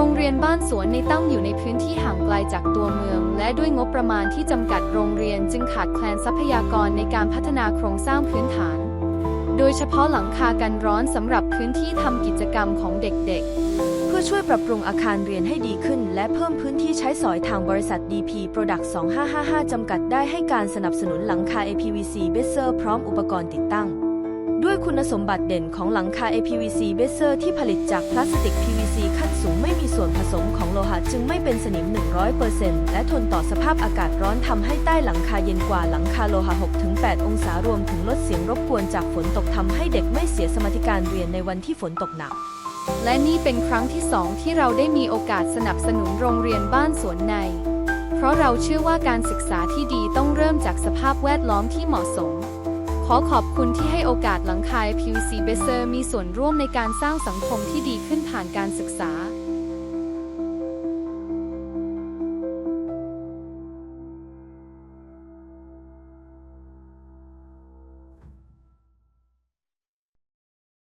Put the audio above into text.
โรงเรียนบ้านสวนในตั้งอยู่ในพื้นที่ห่างไกลจากตัวเมือง และด้วยงบประมาณที่จำกัดโรงเรียนจึงขาดแคลนทรัพยากรในการพัฒนาโครงสร้างพื้นฐาน โดยเฉพาะหลังคากันร้อนสำหรับพื้นที่ทำกิจกรรมของเด็กๆ เพื่อช่วยปรับปรุงอาคารเรียนให้ดีขึ้น และเพิ่มพื้นที่ใช้สอยทางบริษัท DP Product 2555 จำกัดได้ให้การสนับสนุนหลังคา APVC b a s e r พร้อมอุปกรณ์ติดตั้ง ด้วยคุณสมบัติเด่นของหลังคา APVC b a s e r ที่ผลิตจากพลาสติก PVC ขั้นสูงไม่มีส่วนผสมของโลหะจึงไม่เป็นสนิม 100%และทนต่อสภาพอากาศร้อนทำให้ใต้หลังคาเย็นกว่าหลังคาโลหะ 6-8 องศารวมถึงลดเสียงรบกวนจากฝนตกทำให้เด็กไม่เสียสมาธิการเรียนในวันที่ฝนตกหนักและนี่เป็นครั้งที่สองที่เราได้มีโอกาสสนับสนุนโรงเรียนบ้านสวนใน เพราะเราเชื่อว่าการศึกษาที่ดีต้องเริ่มจากสภาพแวดล้อมที่เหมาะสม ขอขอบคุณที่ให้โอกาสหลังคาย PVC b a s e r มีส่วนร่วมในการสร้างสังคมที่ดีขึ้นผ่านการศึกษา